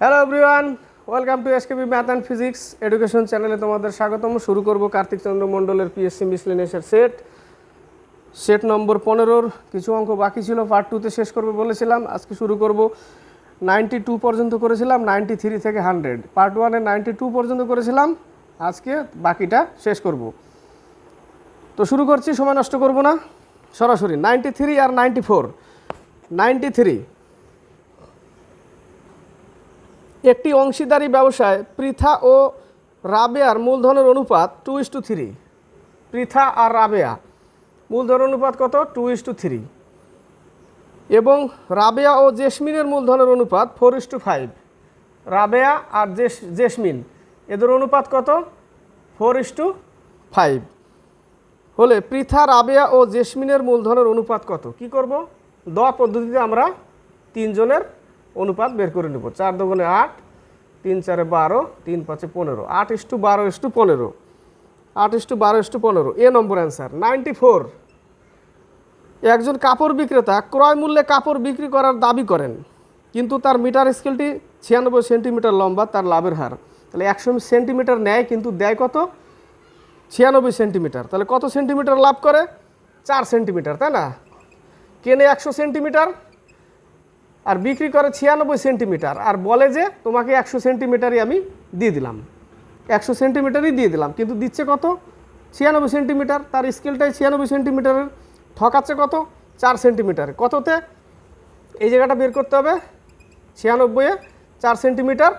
Hello everyone welcome to SKB math and physics education চ্যানেলে তোমাদের স্বাগতম। শুরু করব কার্তিক চন্দ্র মণ্ডলের পিএসসি মিসলেনিয়াসের সেট সেট নম্বর পনেরোর কিছু অঙ্ক বাকি ছিল পার্ট টুতে শেষ করবে বলেছিলাম। আজকে শুরু করব নাইনটি টু পর্যন্ত করেছিলাম নাইনটি থ্রি থেকে হান্ড্রেড পার্ট ওয়ানে নাইনটি টু পর্যন্ত করেছিলাম, আজকে বাকিটা শেষ করব। তো শুরু করছি, সময় নষ্ট করব না। সরাসরি নাইনটি থ্রি আর নাইনটি ফোর নাইনটি থ্রি একটি অংশীদারি ব্যবসায় পৃথা ও রাবেয়ার মূলধনের অনুপাত two is to three Pritha আর রাবেয়া মূলধন অনুপাত কত? টু ইস টু থ্রি এবং রাবেয়া ও জেসমিনের মূলধনের অনুপাত four is to five Rabeya R JS, jasmine, এদের অনুপাত কত? ফোর ইস টু ফাইভ হলে পৃথা, রাবেয়া ও জেসমিনের মূলধনের অনুপাত কত? কি করব? দ পদ্ধতিতে আমরা তিনজনের অনুপাত বের করে নেব। চার দোকানে আট, তিন চারে বারো, তিন পাঁচে পনেরো। আট ইস্টু বারো ইস্টু পনেরো। আট ইস্টু বারো ইস্টু পনেরো। A number answer. Ninety four. একজন কাপড় বিক্রেতা ক্রয় মূল্যে কাপড় বিক্রি করার দাবি করেন, কিন্তু তার মিটার স্কেলটি ছিয়ানব্বই সেন্টিমিটার লম্বা, তার লাভের হার। তাহলে একশো সেন্টিমিটার নেয় কিন্তু দেয় কত? ছিয়ানব্বই সেন্টিমিটার। তাহলে কত সেন্টিমিটার লাভ করে? চার সেন্টিমিটার, তাই না? কেনে একশো সেন্টিমিটার? আর বিক্রি করে ছিয়ানব্বই সেন্টিমিটার। আর বলে যে তোমাকে একশো সেন্টিমিটারই আমি দিয়ে দিলাম। একশো সেন্টিমিটারই দিয়ে দিলাম। কিন্তু দিচ্ছে কত? ছিয়ানব্বই সেন্টিমিটার। তার স্কেলটাই ছিয়ানব্বই সেন্টিমিটারের। ঠকাচ্ছে কত? চার সেন্টিমিটার। কততে? এই জায়গাটা বের করতে হবে। ছিয়ানব্বইয়ে চার সেন্টিমিটার।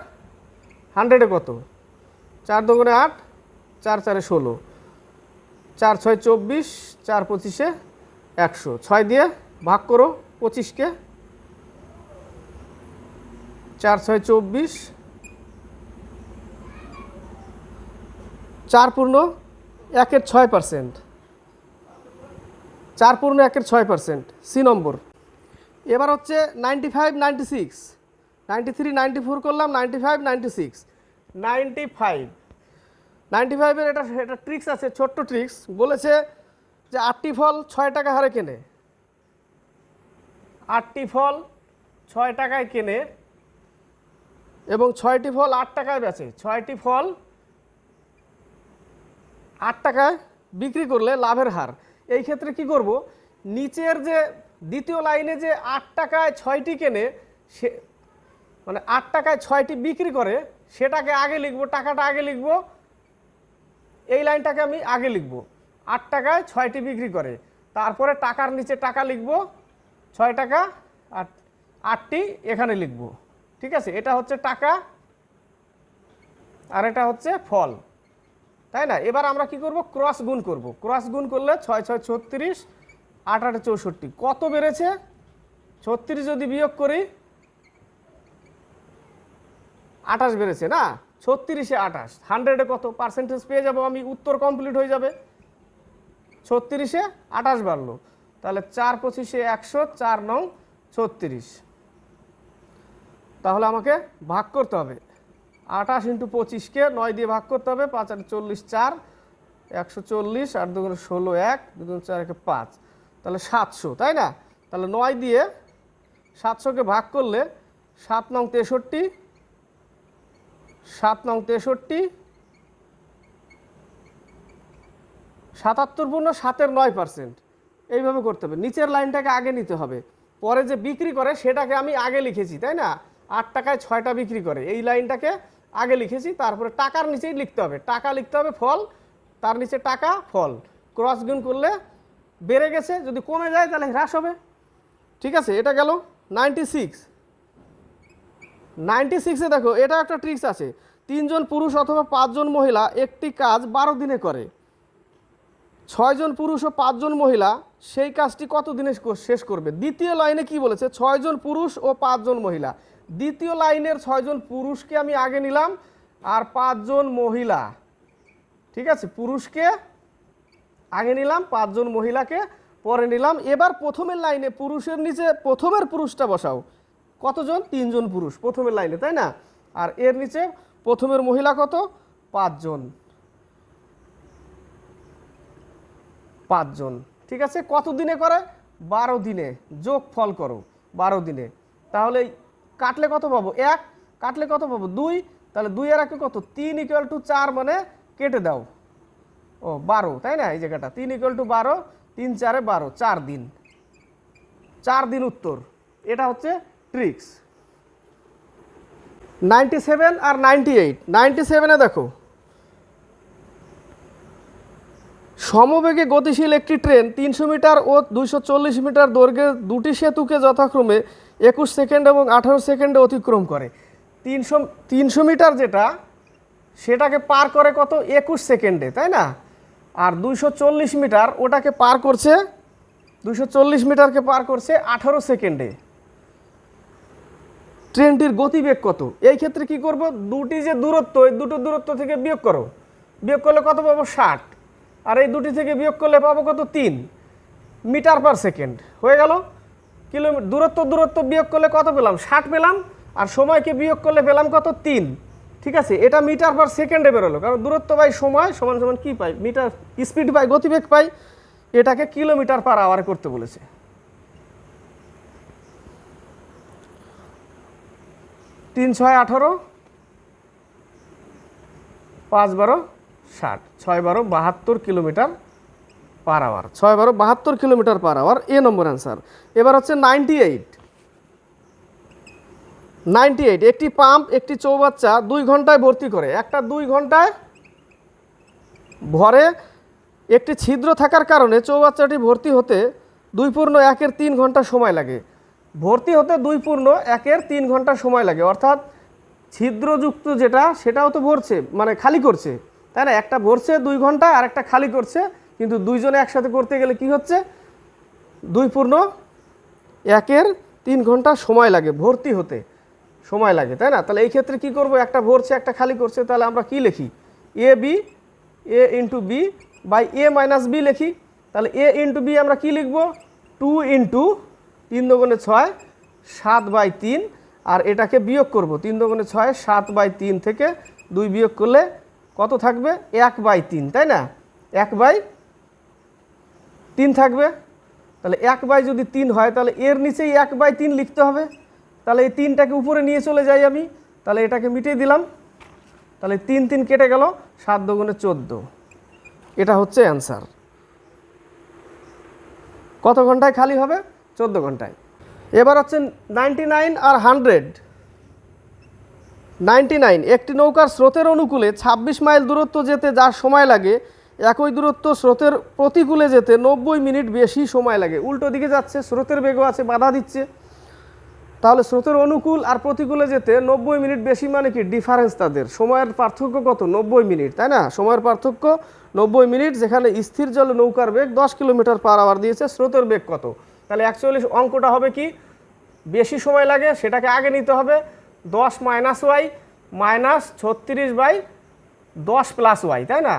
হান্ড্রেডে কত? চার দোকানে আট, চার চারে ষোলো। চার ছয় চব্বিশ, চার পঁচিশে একশো। ছয় দিয়ে ভাগ করো, পঁচিশকে চার ছয় চব্বিশ। চার পূর্ণ একের ছয় পার্সেন্ট চার পূর্ণ একের ছয় পার্সেন্ট সি নম্বর। এবার হচ্ছে ninety five ninety six ninety three ninety four করলাম ninety five ninety six ninety five ninety ফাইভের এটা এটা ট্রিক্স আছে, ছোট্ট ট্রিক্স বলেছে যে আটটি ফল ছয় টাকা হারে কেনে। আটটি ফল ছয় টাকায় কেনে। এবং ছয়টি ফল আট টাকায় বেচে। ছয়টি ফল আট টাকায় বিক্রি করলে লাভের হার। এই ক্ষেত্রে কি করব? নিচের যে দ্বিতীয় লাইনে যে আট টাকায় ছয়টি কেনে, সে মানে আট টাকায় ছয়টি বিক্রি করে, সেটাকে আগে লিখব, টাকাটা আগে লিখব, এই লাইনটাকে আমি আগে লিখব। আট টাকায় ছয়টি বিক্রি করে। তারপরে টাকার নিচে টাকা লিখব, ছয় টাকা আর আটটি এখানে লিখব। ঠিক আছে? এটা হচ্ছে টাকা আর এটা হচ্ছে ফল। তাই না? এবার আমরা কি করব? ক্রস গুণ করব। ক্রস গুণ করলে ছয় ছয়, ছত্রিশ, আট আট, চৌষট্টি। কত বেড়েছে? ছত্রিশ যদি বিয়োগ করি, আঠাশ বেড়েছে না? ছত্রিশে আঠাশ। হান্ড্রেডে কত পার্সেন্টেজ পেয়ে যাব আমি? উত্তর কমপ্লিট হয়ে যাবে। ছত্রিশে আঠাশ বাড়লো। তাহলে চার পঁচিশে একশো, চার নং ছত্রিশ। তাহলে আমাকে ভাগ করতে হবে। আঠাশ ইন্টু পঁচিশকে নয় দিয়ে ভাগ করতে হবে, পাঁচ আট চল্লিশ চার, একশো চল্লিশ, আট দুগুণ ষোলো এক দুগুণ চার একে পাঁচ। তাহলে সাতশো, তাই না? তাহলে নয় দিয়ে সাতশোকে ভাগ করলে সাত নং তেষট্টি, সাত নং তেষট্টি, সাতাত্তর পূর্ণ সাতের নয় পার্সেন্ট। এইভাবে করতে হবে। নিচের লাইনটাকে আগে নিতে হবে। পরে যে বিক্রি করে, সেটাকে আমি আগে লিখেছি, তাই না? আট টাকায় ছয়টা বিক্রি করে। এই লাইনটাকে আগে লিখেছি, তারপরে টাকার নিচেই লিখতে হবে। টাকা লিখতে হবে ফল, তার নিচে টাকা, ফল। ক্রস গুণ করলে বেড়ে গেছে, যদি কমে যায় তাহলে হ্রাস হবে। ঠিক আছে, এটা গেল নাইনটি সিক্স নাইনটি সিক্সে দেখো এটা একটা ট্রিক্স আছে। তিনজন পুরুষ অথবা পাঁচজন মহিলা একটি কাজ বারো দিনে করে। ছয়জন পুরুষ ও পাঁচজন মহিলা সেই কাজটি কত দিনে শেষ করবে? দ্বিতীয় লাইনে কি বলেছে? ছয়জন পুরুষ ও পাঁচজন মহিলা। দ্বিতীয় লাইনের ছয়জন পুরুষকে আমি আগে নিলাম আর পাঁচজন মহিলা। ঠিক আছে? পুরুষকে আগে নিলাম, পাঁচজন মহিলাকে পরে নিলাম। এবার প্রথমের লাইনে পুরুষের নিচে প্রথমের পুরুষটা বসাও। কতজন? তিনজন পুরুষ প্রথমের লাইনে, তাই না? আর এর নিচে প্রথমের মহিলা কত? পাঁচজন। পাঁচজন। ঠিক আছে? কত দিনে করে? বারো দিনে। যোগ ফল করো, বারো দিনে। তাহলে কাটলে কত পাবো? এক, কাটলে কত পাবো? দুই, তাহলে দুই আর একে কত? তিন ইকুয়াল টু চার মানে কেটে দাও। ও, বারো, তাই না? এই জায়গাটা। তিন ইকুয়াল টু বারো, তিন চারে বারো, চার দিন। চার দিন উত্তর। এটা হচ্ছে ট্রিক্স নাইনটি সেভেন আর নাইনটি এইট নাইনটি সেভেনে দেখো। সমবেগে গতিশীল একটি ট্রেন তিনশো মিটার ও দুইশো চল্লিশ মিটার দৈর্ঘ্যের দুটি সেতুকে যথাক্রমে একুশ সেকেন্ড এবং আঠারো সেকেন্ডে অতিক্রম করে। তিনশো তিনশো মিটার যেটা, সেটাকে পার করে কত? একুশ সেকেন্ডে, তাই না? আর দুইশো চল্লিশ মিটার, ওটাকে পার করছে, দুইশো চল্লিশ মিটারকে পার করছে আঠারো সেকেন্ডে। ট্রেনটির গতিবেগ কত? এই ক্ষেত্রে কি করব? দুটি যে দূরত্ব, এই দুটো দূরত্ব থেকে বিয়োগ করো। বিয়োগ করলে কত পাবো? ষাট। আর এই দুটি থেকে বিয়োগ করলে পাবো কত? তিন। Metre per second. হয়ে গেল? কিলোমিটার দূরত্ব দূরত্ব বিয়োগ করলে কত পেলাম? ষাট পেলাম, আর সময়কে বিয়োগ করলে পেলাম কত? তিন। ঠিক আছে? এটা মিটার পার সেকেন্ডে বেরোলো। কারণ দূরত্ব বাই সময় সমান সমান কী পাই? মিটার স্পিড পাই গতিবেগ পাই। এটাকে কিলোমিটার পার আওয়ার করতে বলেছে। তিন, ছয়, আঠারো। পাঁচ, বারো, ষাট। ছয়, বারো, বাহাত্তর কিলোমিটার পার আওয়ার, ছয় বারো বাহাত্তর kilometre per hour, A number answer এবার হচ্ছে নাইনটি এইট নাইনটি এইট একটি পাম্প একটি চৌবাচ্চা দুই ঘন্টায় ভর্তি করে। একটা দুই ঘন্টায় ভরে একটি ছিদ্র থাকার কারণে চৌবাচ্চাটি ভর্তি হতে দুই পূর্ণ একের তিন ঘণ্টা সময় লাগে। ভর্তি হতে দুই পূর্ণ একের তিন ঘণ্টা সময় লাগে। অর্থাৎ ছিদ্রযুক্ত যেটা, সেটাও তো ভরছে মানে খালি করছে। তাই না? একটা ভরছে দুই ঘণ্টা আর একটা খালি করছে কিন্তু দুইজনে একসাথে করতে গেলে কি হচ্ছে? দুই পূর্ণ, একের তিন ঘণ্টা সময় লাগে, ভর্তি হতে সময় লাগে, তাই না? তাহলে এই ক্ষেত্রে কি করব? একটা ভরছে, একটা খালি করছে, তাহলে আমরা কি লিখি? A B A into B by A minus B লিখি। তাহলে এ ইন্টু বি আমরা কি লিখব? টু ইন্টু তিন দোগুণে ছয়, সাত বাই তিন, আর এটাকে বিয়োগ করব। তিন দোগুণে ছয়, সাত বাই তিন থেকে দুই বিয়োগ করলে কত থাকবে? এক বাই তিন, তাই না? এক বাই তিন থাকবে। তাহলে এক বাই যদি তিন হয়, তাহলে এর নিচেই এক বাই তিন লিখতে হবে। তাহলে এই তিনটাকে উপরে নিয়ে চলে যাই আমি। তাহলে এটাকে মিটিয়ে দিলাম। তাহলে তিন তিন কেটে গেল, সাত দুগুণে চোদ্দ। এটা হচ্ছে অ্যান্সার। কত ঘন্টায় খালি হবে? চোদ্দ ঘন্টায়। এবার হচ্ছে নাইনটি নাইন আর হান্ড্রেড। নাইনটি নাইন, একটি নৌকার স্রোতের অনুকূলে ২৬ মাইল দূরত্ব যেতে যা সময় লাগে একই দূরত্ব, স্রোতের প্রতিকূলে যেতে নব্বই মিনিট বেশি সময় লাগে। উল্টো দিকে যাচ্ছে, স্রোতের বেগও আছে, বাধা দিচ্ছে। তাহলে স্রোতের অনুকূল আর প্রতিকূলে যেতে নব্বই মিনিট বেশি মানে কি? ডিফারেন্স তাদের। সময়ের পার্থক্য কত? নব্বই মিনিট, তাই না? সময়ের পার্থক্য নব্বই মিনিট, যেখানে স্থির জলে, নৌকার বেগ দশ কিলোমিটার পার আওয়ার দিয়েছে, স্রোতের বেগ কত? তাহলে অ্যাকচুয়ালি অঙ্কটা হবে কি? বেশি সময় লাগে, সেটাকে আগে নিতে হবে। দশ মাইনাস ওয়াই মাইনাস ছত্রিশ বাই দশ প্লাস ওয়াই তাই না?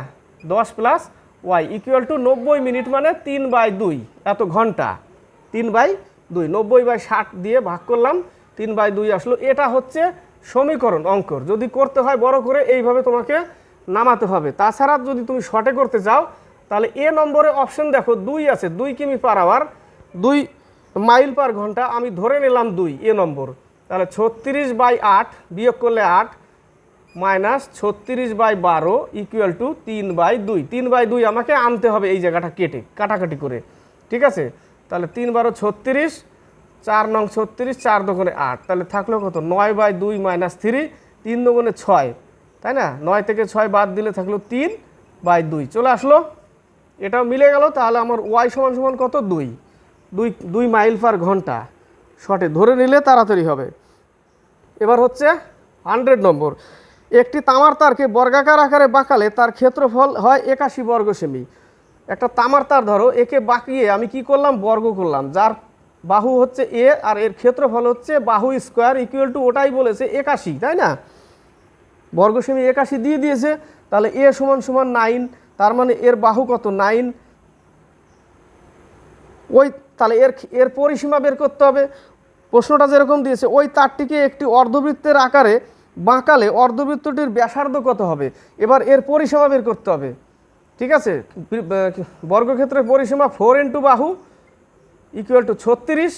দশ প্লাস ওয়াই ইকুয়াল টু নব্বই মিনিট মানে তিন বাই দুই। এত ঘণ্টা। তিন বাই দুই। নব্বই বাই ষাট দিয়ে ভাগ করলাম, তিন বাই দুই আসলো। এটা হচ্ছে সমীকরণ, অঙ্কর। যদি করতে হয় বড় করে, এইভাবে তোমাকে নামাতে হবে। তাছাড়া যদি তুমি শর্টে করতে চাও, তাহলে এ নম্বরে অপশন দেখো, দুই আছে। দুই কিমি পার আওয়ার দুই মাইল পার ঘণ্টা। আমি ধরে নিলাম দুই, এ নম্বর। তাহলে ছত্রিশ বাই আট বিয়োগ করলে আট মাইনাস ছত্রিশ বাই বারো ইকুয়াল টু তিন বাই দুই। তিন বাই দুই আমাকে আনতে হবে এই জায়গাটা কেটে, কাটাকাটি করে। ঠিক আছে? তাহলে তিন বারো ছত্রিশ, চার নং ছত্রিশ, চার দোকানে আট। তাহলে থাকল কত? নয় বাই দুই মাইনাস থ্রি, তিন দোকানে ছয়। তাই না? নয় থেকে ছয় বাদ দিলে থাকল তিন বাই দুই। চলে আসলো। এটাও মিলে গেল, তাহলে আমার ওয়াই সমান সমান কত? দুই। দুই দুই মাইল পার ঘণ্টা। শর্টে ধরে নিলে তাড়াতাড়ি হবে। এবার হচ্ছে হান্ড্রেড নম্বর। একটি তামার তারকে বর্গাকার আকারে বাঁকালে তার ক্ষেত্রফল হয় একাশি বর্গ সেমি। একটা তামার তার ধরো, একে বাঁকিয়ে আমি কি করলাম? বর্গ করলাম। যার বাহু হচ্ছে এ আর এর ক্ষেত্রফল হচ্ছে বাহু স্কোয়ার ইকুয়াল টু ওটাই বলেছে একাশি, তাই না? বর্গ সেমি একাশি দিয়ে দিয়েছে, তাহলে এ সমান সমান নাইন, তার মানে এর বাহু কত? নাইন। ওই তাহলে এর এর পরিসীমা বের করতে হবে। প্রশ্নটা যেরকম দিয়েছে, ওই তারটিকে একটি অর্ধবৃত্তের আকারে বাঁকালে অর্ধবৃত্তটির ব্যাসার্ধ কত হবে? এবার এর পরিসীমা বের করতে হবে। ঠিক আছে? বর্গক্ষেত্রের পরিসীমা ফোর ইন্টু বাহু ইকুয়াল টু ছত্রিশ,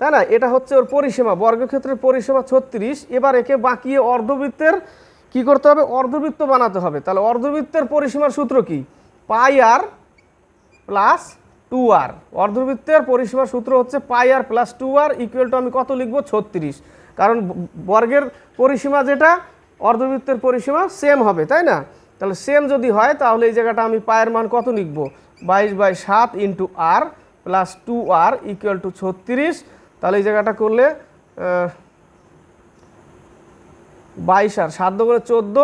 তাই না? এটা হচ্ছে ওর পরিসীমা। বর্গক্ষেত্রের পরিসীমা ছত্রিশ, এবার একে বাঁকিয়ে অর্ধবৃত্তের কি করতে হবে? অর্ধবৃত্ত বানাতে হবে। তাহলে অর্ধবৃত্তের পরিসীমার সূত্র কি? পাই আর প্লাস টু আর। অর্ধবৃত্তের পরিসীমার সূত্র হচ্ছে pi R plus two R equal to আমি কত লিখব? ছত্রিশ। কারণ বর্গের পরিসীমা যেটা, অর্ধবৃত্তের পরিসীমা সেম হবে, তাই না? তাহলে সেম যদি হয়, তাহলে এই জায়গাটা আমি পায়ের মান কত লিখব? বাইশ বাই সাত into R plus two R equal to ছত্রিশ। তাহলে এই জায়গাটা করলে বাইশ আর, সাত করে চোদ্দ,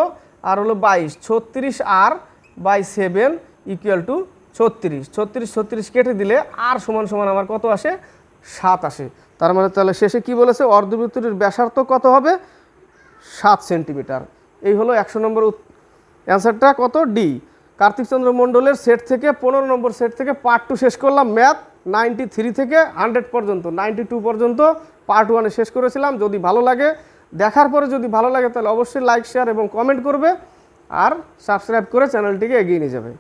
আর হলো বাইশ। ছত্রিশ R by seven equal to ছত্রিশ। ছত্রিশ ছত্রিশ কেটে দিলে আর সমান সমান আমার কত আসে? সাত আসে তার মানে তাহলে শেষে কি বলেছে? অর্ধবৃত্তটির ব্যাসার্থ কত হবে? সাত সেন্টিমিটার। এই হলো একশো নম্বর অ্যান্সারটা কত? ডি। কার্তিকচন্দ্র মণ্ডলের সেট থেকে পনেরো নম্বর সেট থেকে পার্ট টু শেষ করলাম ম্যাথ। নাইনটি থ্রি থেকে হান্ড্রেড পর্যন্ত, নাইনটি টু পর্যন্ত পার্ট ওয়ানে শেষ করেছিলাম। যদি ভালো লাগে, দেখার পরে যদি ভালো লাগে, তাহলে অবশ্যই লাইক, শেয়ার এবং কমেন্ট করবে। আর সাবস্ক্রাইব করে চ্যানেলটিকে এগিয়ে নিয়ে যাবে।